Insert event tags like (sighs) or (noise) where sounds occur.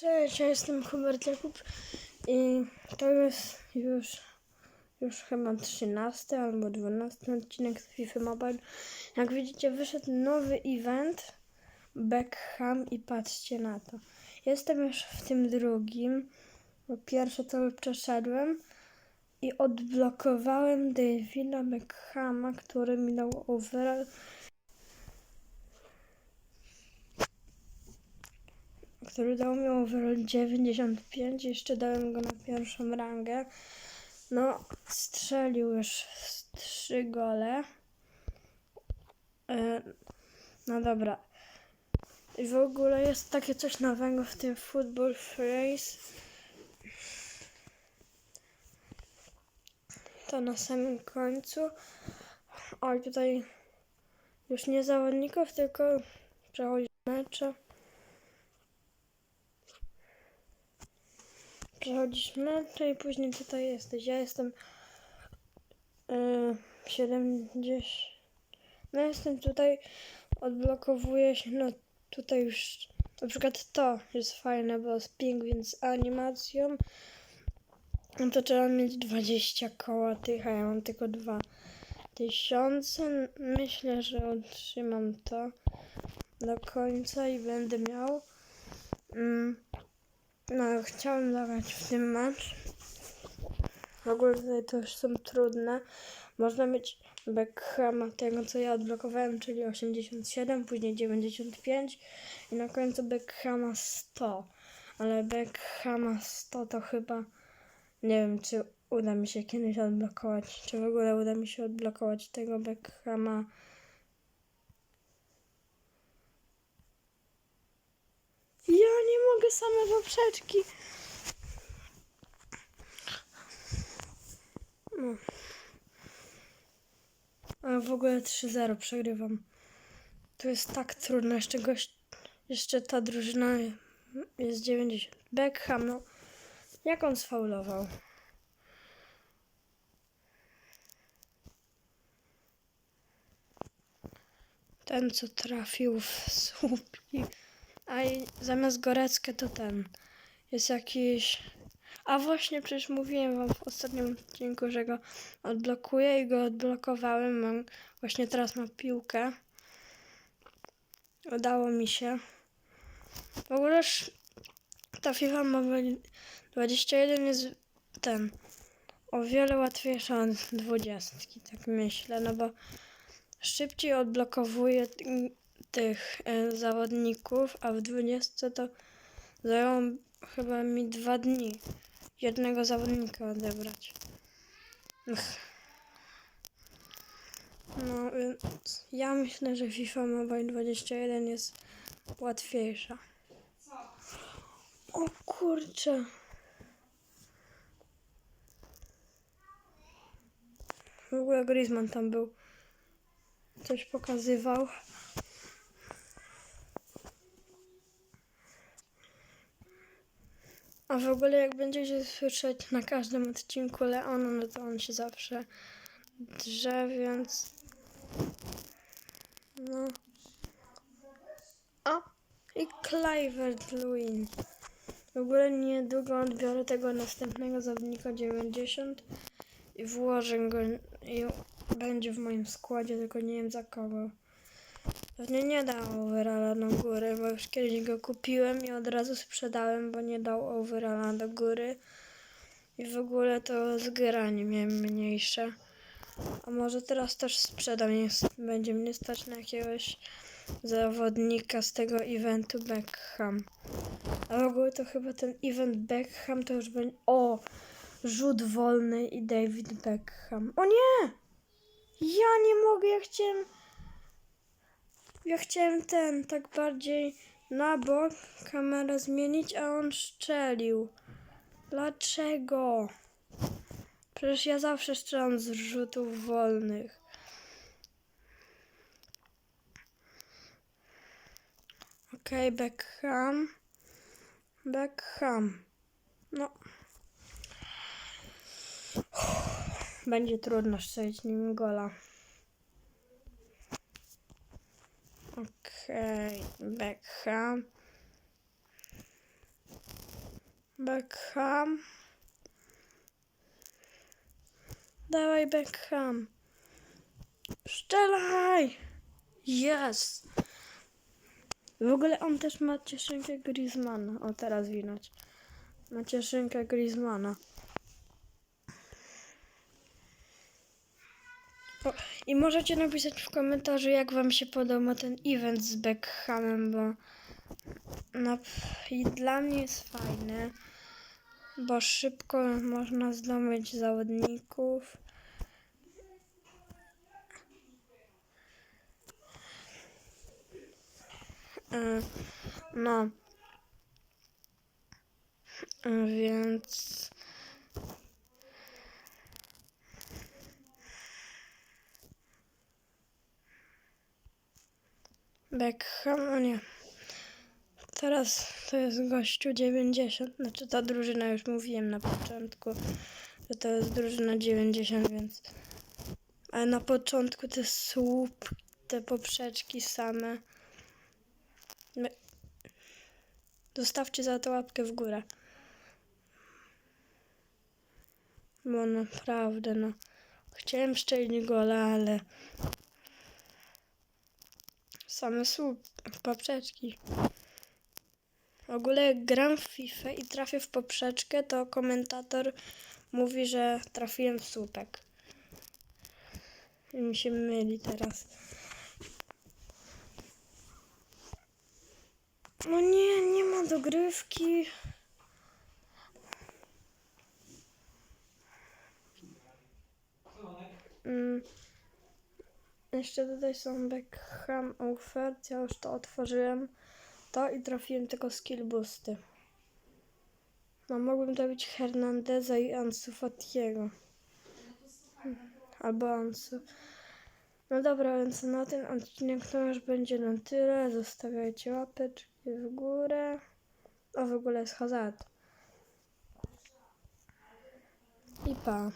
Cześć, ja jestem Hubert Jakub i to jest już, już chyba 13 albo 12 odcinek z FIFA Mobile. Jak widzicie, wyszedł nowy event Beckham i patrzcie na to. Jestem już w tym drugim, bo pierwsze to przeszedłem i odblokowałem Davida Beckhama, który mi dał overall który dał mi overall 95, jeszcze dałem go na pierwszą rangę. No, strzelił już trzy gole. E, No dobra. I w ogóle jest takie coś nowego w tym Football Phrase. To na samym końcu. Oj, tutaj już nie zawodników, tylko przechodzi mecze. Przechodzisz mecze i później tutaj jesteś. Ja jestem yy, 70. No jestem tutaj, odblokowuję się, no tutaj już na przykład to jest fajne, bo z pingwin z animacją no to trzeba mieć 20 koła tych, a ja mam tylko 2000. Myślę, że otrzymam to do końca i będę miał. Mm. No, chciałem zagrać w tym mecz. W ogóle tutaj już są trudne. Można mieć Beckhama tego, co ja odblokowałem, czyli 87, później 95 i na końcu Beckhama 100. Ale Beckhama 100 to chyba nie wiem, czy uda mi się kiedyś odblokować, czy w ogóle uda mi się odblokować tego Beckhama. Ja nie mogę same poprzeczki. No. A w ogóle 3-0 przegrywam. To jest tak trudno. Jeszcze gość, jeszcze ta drużyna jest 90. Beckham, no. Jak on sfaulował? Ten, co trafił w słupki. A zamiast Goreckę to ten. Jest jakiś... A właśnie, przecież mówiłem wam w ostatnim odcinku, że go odblokuję i go odblokowałem. Mam, właśnie teraz mam piłkę. Udało mi się. W ogóle ta FIFA Mobile 21 jest ten o wiele łatwiejsza od 20, tak myślę, no bo szybciej odblokowuje tych e, zawodników, a w 20 to zajęło chyba mi dwa dni jednego zawodnika odebrać. No więc ja myślę, że FIFA Mobile 21 jest łatwiejsza. O kurczę. W ogóle Griezmann tam był. Coś pokazywał. A w ogóle jak będziecie słyszeć na każdym odcinku Leona, no to on się zawsze drze, więc... No. O! I Clivert Lewin. W ogóle niedługo odbiorę tego następnego zawodnika 90 i włożę go i będzie w moim składzie, tylko nie wiem za kogo. Pewnie nie dał overalla na górę, bo już kiedyś go kupiłem i od razu sprzedałem, bo nie dał overalla do góry. I w ogóle to zgranie miałem mniejsze. A może teraz też sprzedam, nie, będzie mnie stać na jakiegoś zawodnika z tego eventu Beckham. A w ogóle to chyba ten event Beckham to już będzie... O! Rzut wolny i David Beckham. O nie! Ja nie mogę, ja chciałem... Ja chciałem ten, tak bardziej na bok kamerę zmienić, a on szczelił. Dlaczego? Przecież ja zawsze strzelam z rzutów wolnych. Okej, okay, Beckham. Beckham. No. (sighs) Będzie trudno strzelić nim gola. Okej, okay, Beckham. Beckham. Dawaj Beckham. Strzelaj! Yes! W ogóle on też ma cieszynkę Griezmana. O, teraz widać. Ma cieszynkę Griezmana. O, I możecie napisać w komentarzu, jak wam się podoba ten event z Beckhamem, bo na, i dla mnie jest fajny, bo szybko można zdobyć zawodników. E, No. E, Więc. Beckham, o nie. Teraz to jest gościu 90. Znaczy ta drużyna, już mówiłem na początku, że to jest drużyna 90, więc. Ale na początku te słup, te poprzeczki same. Zostawcie za to łapkę w górę. Bo naprawdę, no. Chciałem szczelić gola, ale. Same słup, poprzeczki. W ogóle gram w FIFA i trafię w poprzeczkę, to komentator mówi, że trafiłem w słupek. I mi się myli teraz. No nie, nie ma dogrywki. Mm. Jeszcze tutaj są Beckham Offert. Ja już to otworzyłem. To i trafiłem tylko skill boosty. No mogłem trafić Hernandeza i Ansu Fatiego. Albo Ansu. No dobra, więc na ten odcinek to już będzie na tyle. Zostawiajcie łapeczki w górę. O, w ogóle jest Hazard. I pa.